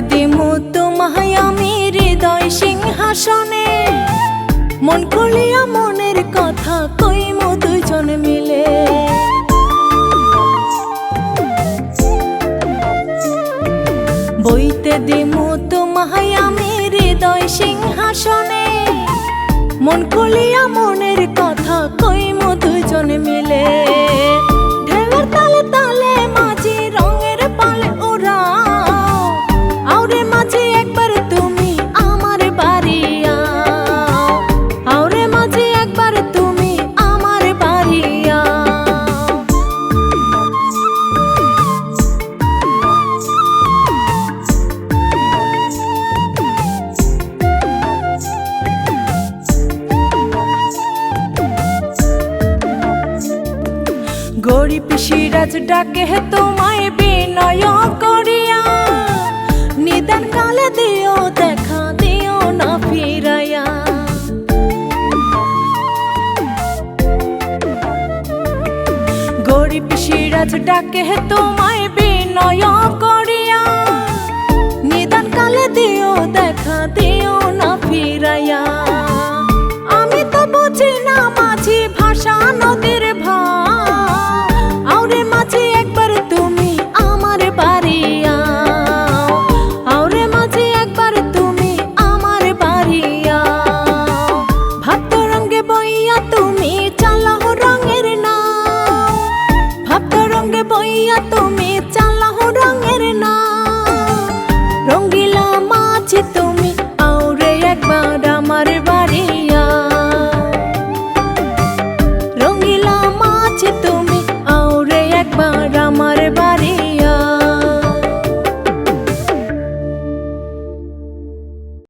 দিমু তোমায় আমি হৃদয় সিংহাসনে। মন খুলিয়া মনের কথা কইমু দুজন মিলে। বইতে দিমু তোমায় আমি হৃদয় সিংহাসনে। মন খুলিয়া মনের কথা সিরাজ ডাকে তোমায় বিনয় করিয়া। নিদান কালে দিও, দেখা দিও না ফিরাইয়া। গরিব সিরাজ ডাকে তোমায় বিনয় করিয়া। নিদান কালে দিও, দেখা দিও না ফিরাইয়া। সঙ্গে বইয়া তুমি চা